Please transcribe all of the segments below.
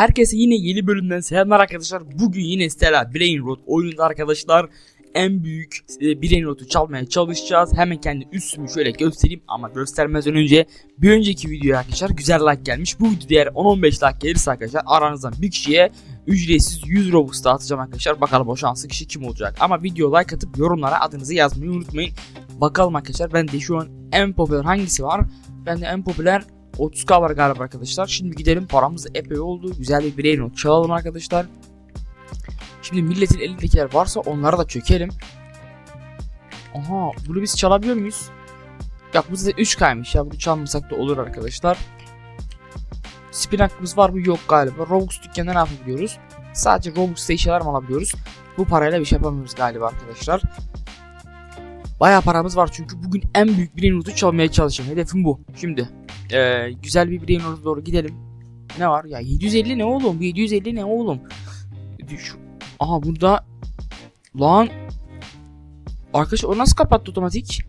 Herkese yine yeni bölümden selamlar arkadaşlar. Bugün yine Stella Brain Rot oyununda arkadaşlar en büyük e, Brain Rot'u çalmaya çalışacağız. Hemen kendi üstümü şöyle göstereyim ama göstermezden önce bir önceki videoya arkadaşlar güzel like gelmiş. Bu video eğer 10-15 like gelirse arkadaşlar aranızdan bir kişiye ücretsiz 100 Robux dağıtacağım arkadaşlar. Bakalım o şanslı kişi kim olacak. Ama video like atıp yorumlara adınızı yazmayı unutmayın. Bakalım arkadaşlar ben de şu an en popüler hangisi var? Ben de en popüler 30k var galiba arkadaşlar. Şimdi gidelim paramız epey oldu. Güzel bir brain rot çalalım arkadaşlar. Şimdi milletin elindekiler varsa onlara da çökelim. Aha bunu biz çalabiliyor muyuz? Ya bu zaten 3k'ymış ya bunu çalmasak da olur arkadaşlar. Spin hakkımız var mı? Yok galiba. Robux dükkanına ne yapabiliyoruz? Sadece Robux'ta eşyalar mı alabiliyoruz? Bu parayla bir şey yapamıyoruz galiba arkadaşlar. Bayağı paramız var çünkü bugün en büyük brain root'u çalmaya çalışacağım. Hedefim bu. Şimdi ee, güzel bir brain root'a doğru gidelim. Ne var? Ya 750 ne oğlum? Bu 750 ne oğlum? Şu... Aha burada lan Arkadaş o nasıl kapattı otomatik?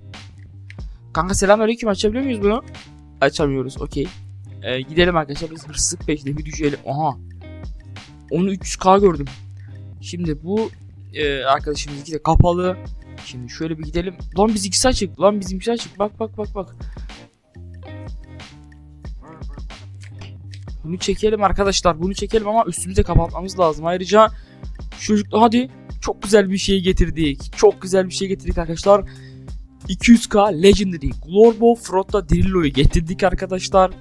Kanka selamünaleyküm açabiliyor muyuz bunu? Açamıyoruz. Okey. Ee, gidelim arkadaşlar biz hırsızlık peşinde bir düşelim. Aha. Onu 300k gördüm. Şimdi bu e, arkadaşımız de kapalı. Şimdi şöyle bir gidelim. Lan biz ikisi açık. Lan bizim ikisi açık. Bak bak bak bak. Bunu çekelim arkadaşlar. Bunu çekelim ama üstümüze kapatmamız lazım. Ayrıca çocuk hadi çok güzel bir şey getirdik. Çok güzel bir şey getirdik arkadaşlar. 200k Legendary Glorbo Frotta Drillo'yu getirdik arkadaşlar.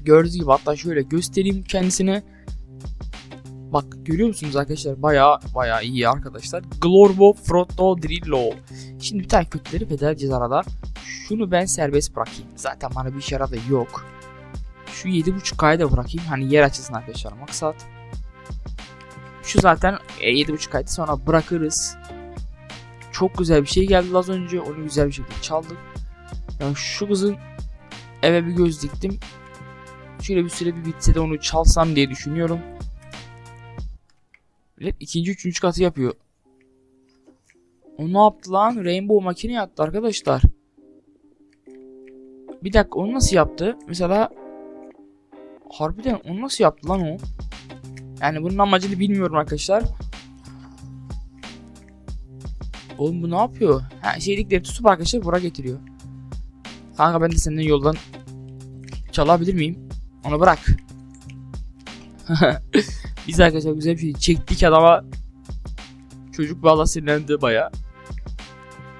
Gördüğünüz gibi hatta şöyle göstereyim kendisine. Bak görüyor musunuz arkadaşlar? Baya baya iyi arkadaşlar. Glorbo Frotto Drillo. Şimdi bir tane kötüleri feda edeceğiz arada. Şunu ben serbest bırakayım. Zaten bana bir işe yaradı yok. Şu 7.5K'yı da bırakayım. Hani yer açısın arkadaşlar maksat. Şu zaten e, 7.5K'ydı sonra bırakırız. Çok güzel bir şey geldi az önce. Onu güzel bir şekilde çaldık. Yani şu kızın eve bir göz diktim. Şöyle bir süre bir bitse de onu çalsam diye düşünüyorum. Millet ikinci üçüncü katı yapıyor. O ne yaptı lan? Rainbow makine yaptı arkadaşlar. Bir dakika onu nasıl yaptı? Mesela Harbiden onu nasıl yaptı lan o? Yani bunun amacını bilmiyorum arkadaşlar. Oğlum bu ne yapıyor? Ha şeylikleri tutup arkadaşlar bura getiriyor. Kanka ben de senden yoldan çalabilir miyim? Onu bırak. Biz arkadaşlar güzel bir şey çektik adama. Çocuk valla sinirlendi baya.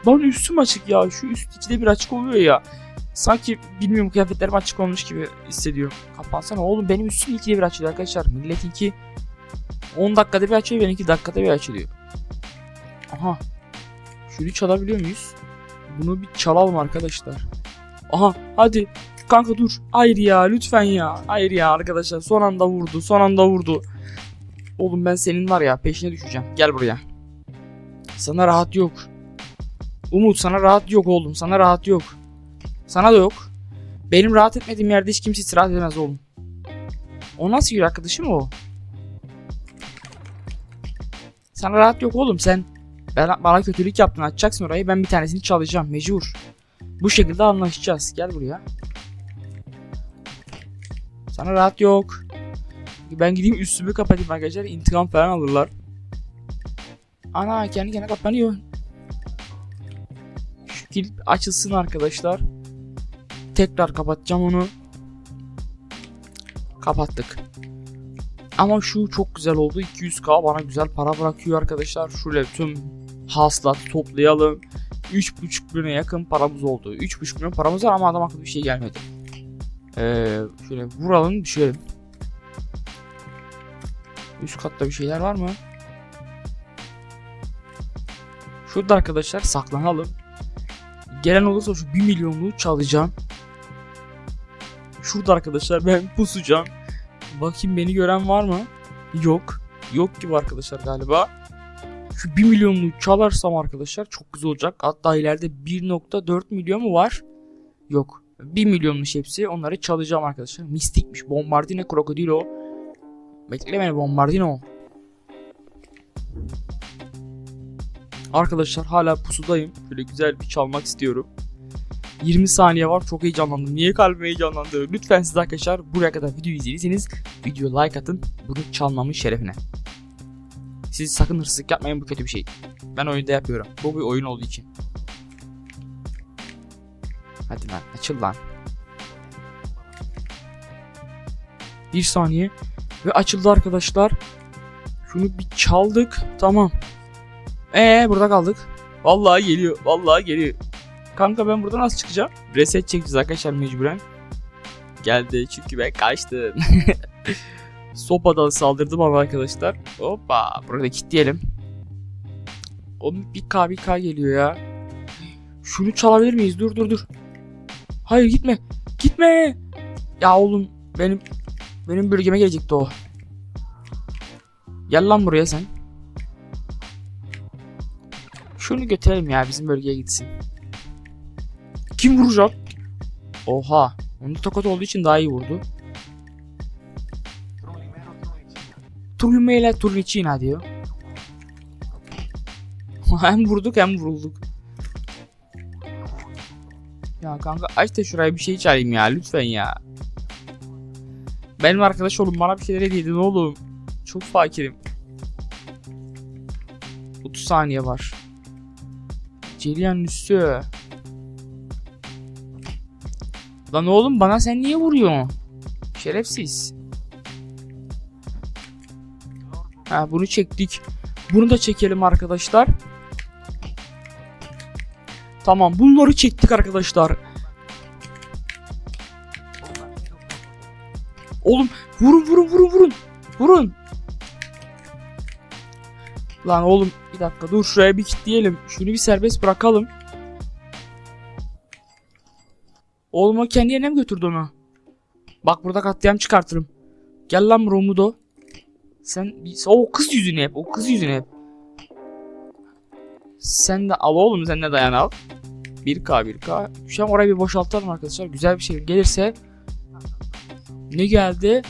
Lan üstüm açık ya. Şu üst ikide bir açık oluyor ya. Sanki bilmiyorum kıyafetlerim açık olmuş gibi hissediyorum. Kapansana oğlum benim üstüm ikide bir açılıyor arkadaşlar. Milletinki 10 dakikada bir açıyor benimki dakikada bir açılıyor. Aha. Şunu çalabiliyor muyuz? Bunu bir çalalım arkadaşlar. Aha hadi. Kanka dur. Hayır ya lütfen ya. Hayır ya arkadaşlar son anda vurdu. Son anda vurdu. Oğlum ben senin var ya peşine düşeceğim. Gel buraya. Sana rahat yok. Umut sana rahat yok oğlum. Sana rahat yok. Sana da yok. Benim rahat etmediğim yerde hiç kimse rahat edemez oğlum. O nasıl bir arkadaşım o? Sana rahat yok oğlum sen. Ben, bana kötülük yaptın açacaksın orayı ben bir tanesini çalacağım mecbur. Bu şekilde anlaşacağız. Gel buraya. Sana rahat yok. Ben gideyim üstümü kapatayım arkadaşlar. intikam falan alırlar. Ana kendi kendine kapanıyor. Şu kilit açılsın arkadaşlar. Tekrar kapatacağım onu. Kapattık. Ama şu çok güzel oldu. 200k bana güzel para bırakıyor arkadaşlar. Şöyle tüm hasılat toplayalım. 3.5 milyona yakın paramız oldu. 3.5 milyon paramız var ama adam akıllı bir şey gelmedi. Ee, şöyle vuralım düşelim. Üst katta bir şeyler var mı? Şurada arkadaşlar saklanalım. Gelen olursa şu 1 milyonluğu çalacağım. Şurada arkadaşlar ben pusacağım. Bakayım beni gören var mı? Yok. Yok gibi arkadaşlar galiba. Şu 1 milyonluğu çalarsam arkadaşlar çok güzel olacak. Hatta ileride 1.4 milyon mu var? Yok. 1 milyonmuş hepsi. Onları çalacağım arkadaşlar. Mistikmiş. Bombardino Krokodilo. Bekle beni Bombardino. Arkadaşlar hala pusudayım. Böyle güzel bir çalmak istiyorum. 20 saniye var. Çok heyecanlandım. Niye kalbim heyecanlandı? Lütfen siz arkadaşlar buraya kadar videoyu izlediyseniz videoya like atın. Bunu çalmamın şerefine. Siz sakın hırsızlık yapmayın bu kötü bir şey. Ben oyunda yapıyorum. Bu bir oyun olduğu için. Hadi lan açıl lan. Bir saniye. Ve açıldı arkadaşlar. Şunu bir çaldık. Tamam. Ee burada kaldık. Vallahi geliyor. Vallahi geliyor. Kanka ben buradan nasıl çıkacağım? Reset çekeceğiz arkadaşlar mecburen. Geldi çünkü ben kaçtım. Sopadan saldırdım ama arkadaşlar. Hoppa. Burada kilitleyelim. Onun bir K bir K geliyor ya. Şunu çalabilir miyiz? Dur dur dur. Hayır gitme. Gitme. Ya oğlum benim benim bölgeme gelecekti o. Gel lan buraya sen. Şunu götürelim ya bizim bölgeye gitsin. Kim vuracak? Oha. Onda tokat olduğu için daha iyi vurdu. Turmele Turnicina diyor. hem vurduk hem vurulduk. Ya kanka aç da şuraya bir şey çalayım ya lütfen ya. Benim arkadaş oğlum bana bir şeyler hediye edin oğlum. Çok fakirim. 30 saniye var. Celiyan üstü. Lan oğlum bana sen niye vuruyorsun? Şerefsiz. Ha bunu çektik. Bunu da çekelim arkadaşlar. Tamam bunları çektik arkadaşlar. Oğlum vurun vurun vurun vurun. Vurun. Lan oğlum bir dakika dur şuraya bir kilitleyelim. Şunu bir serbest bırakalım. Oğlum o kendi yerine mi götürdü onu? Bak burada katliam çıkartırım. Gel lan Romudo. Sen o kız yüzünü hep. O kız yüzünü hep. Sen de al oğlum sen de dayan al. 1K 1K. Şu an orayı bir boşaltalım arkadaşlar. Güzel bir şey gelirse. Ne geldi?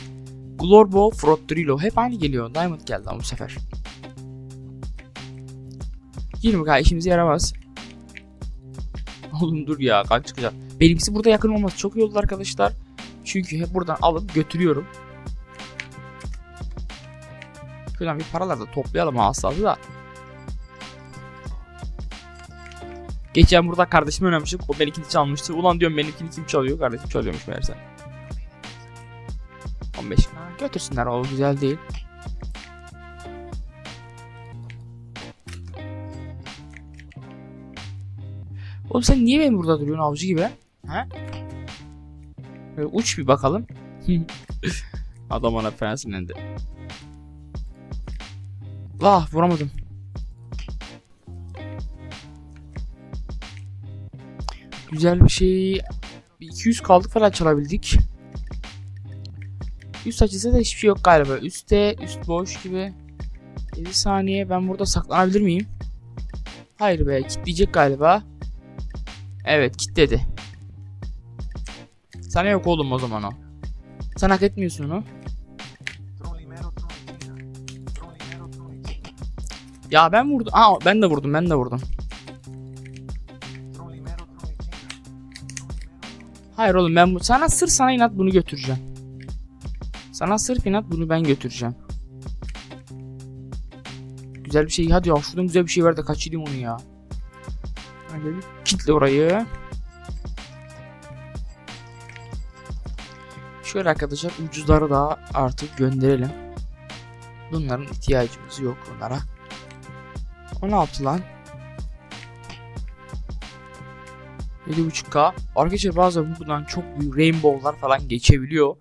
Glorbo Frottrilo. Hep aynı geliyor. Diamond geldi ama bu sefer. 20K işimize yaramaz. Oğlum dur ya kaç çıkacak. Benimkisi burada yakın olması çok iyi oldu arkadaşlar. Çünkü hep buradan alıp götürüyorum. Şuradan bir paralar da toplayalım aslında da. Geçen burada kardeşimi oynamıştık. O benimkini çalmıştı. Ulan diyorum benimkini kim çalıyor? Kardeşim çalıyormuş meğerse. 15. Ha, götürsünler o güzel değil. Oğlum sen niye benim burada duruyorsun avcı gibi? Ha? Böyle uç bir bakalım. Adam ona fena sinirlendi. Vah vuramadım. Güzel bir şey. Bir 200 kaldık falan çalabildik. Üst açısı da hiçbir şey yok galiba. Üste üst boş gibi. 7 saniye ben burada saklanabilir miyim? Hayır be kitleyecek galiba. Evet kitledi. Sana yok oğlum o zaman o. Sen hak etmiyorsun onu. Ya ben vurdum. Aa ben de vurdum ben de vurdum. Hayır oğlum ben bu sana sır sana inat bunu götüreceğim. Sana sırf inat bunu ben götüreceğim. Güzel bir şey hadi ya şuradan güzel bir şey ver de kaçırayım onu ya. Hadi kitle orayı. Şöyle arkadaşlar ucuzları da artık gönderelim. Bunların ihtiyacımız yok onlara. O ne yaptı lan? 7.5K. Arkadaşlar bazen buradan çok büyük rainbow'lar falan geçebiliyor.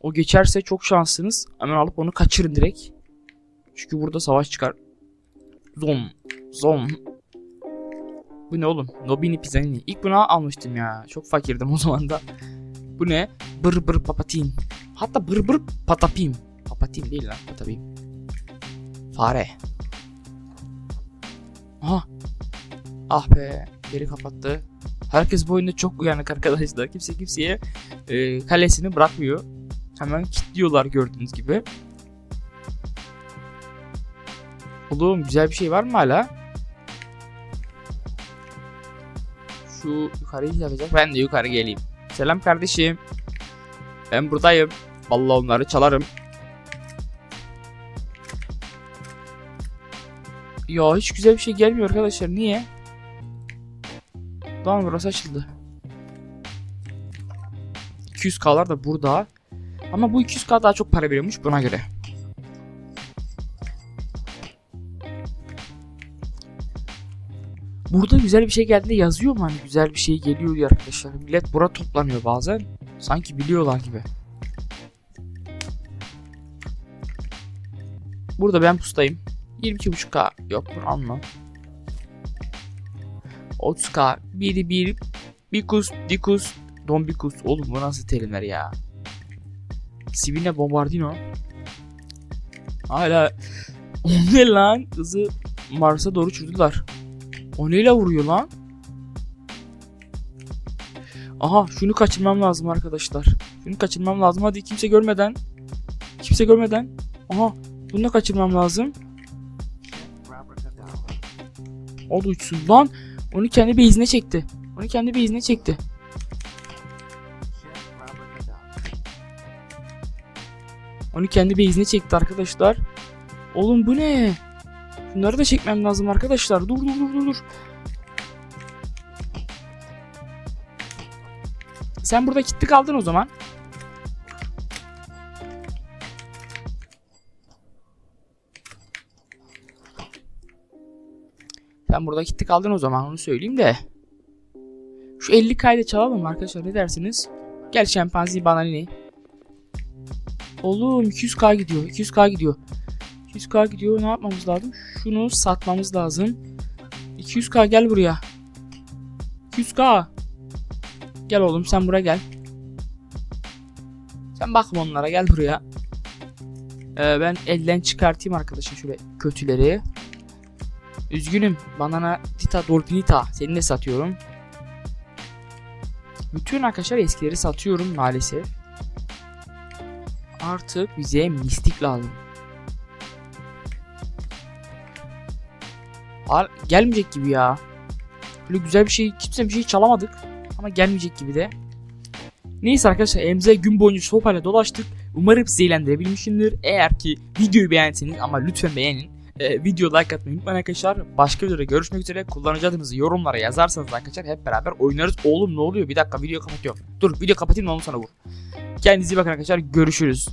O geçerse çok şanslısınız. Hemen alıp onu kaçırın direkt. Çünkü burada savaş çıkar. Zom. Zom. Bu ne oğlum? Nobini Pizzanini. İlk bunu almıştım ya. Çok fakirdim o zaman da. Bu ne? Bır bır papatin. Hatta bır bır patapim. Papatin değil lan patapim. Fare. Aha. Ah be. Geri kapattı. Herkes bu oyunda çok uyanık arkadaşlar. Kimse kimseye e, kalesini bırakmıyor. Hemen kilitliyorlar gördüğünüz gibi. Oğlum güzel bir şey var mı hala? Şu yukarıyı yapacak. Ben de yukarı geleyim. Selam kardeşim. Ben buradayım. Vallahi onları çalarım. Ya hiç güzel bir şey gelmiyor arkadaşlar. Niye? Tamam burası açıldı. 200k'lar da burada. Ama bu 200k daha çok para veriyormuş buna göre. Burada güzel bir şey geldiğinde yazıyor mu hani güzel bir şey geliyor diye arkadaşlar. Millet bura toplanıyor bazen. Sanki biliyorlar gibi. Burada ben pustayım. 22.5k yok bunu alma. 30k biri bir bikus dikus dombikus oğlum bu nasıl terimler ya. Sivine bombardino. Hala o ne lan kızı Mars'a doğru uçurdular. O neyle vuruyor lan? Aha şunu kaçırmam lazım arkadaşlar. Şunu kaçırmam lazım. Hadi kimse görmeden. Kimse görmeden. Aha bunu da kaçırmam lazım. O da uçsun lan. Onu kendi base'ine çekti. Onu kendi base'ine çekti. Onu kendi base'ine çekti arkadaşlar. Oğlum bu ne? Bunları da çekmem lazım arkadaşlar. Dur dur dur dur dur. Sen burada kilitli kaldın o zaman. Sen burada kilitli kaldın o zaman onu söyleyeyim de. Şu 50 kayda çalalım arkadaşlar ne dersiniz? Gel şempanzi bananini. Oğlum 200k gidiyor 200k gidiyor. 200k gidiyor ne yapmamız lazım? Şunu satmamız lazım. 200k gel buraya. 200k. Gel oğlum sen buraya gel. Sen bakma onlara gel buraya. Ee, ben elden çıkartayım arkadaşım şöyle kötüleri. Üzgünüm. Banana Tita Dolphinita. Seni de satıyorum. Bütün arkadaşlar eskileri satıyorum maalesef. Artık bize mistik lazım. Har gelmeyecek gibi ya. Böyle güzel bir şey, kimse bir şey çalamadık. Ama gelmeyecek gibi de. Neyse arkadaşlar elimize gün boyunca sopayla dolaştık. Umarım sizi eğlendirebilmişimdir. Eğer ki videoyu beğendiyseniz ama lütfen beğenin. Ee, video like atmayı unutmayın arkadaşlar. Başka videoda görüşmek üzere. Kullanıcı adınızı yorumlara yazarsanız arkadaşlar hep beraber oynarız. Oğlum ne oluyor? Bir dakika video kapatıyorum. Dur video kapatayım ondan sonra vur. Kendinize iyi bakın arkadaşlar. Görüşürüz.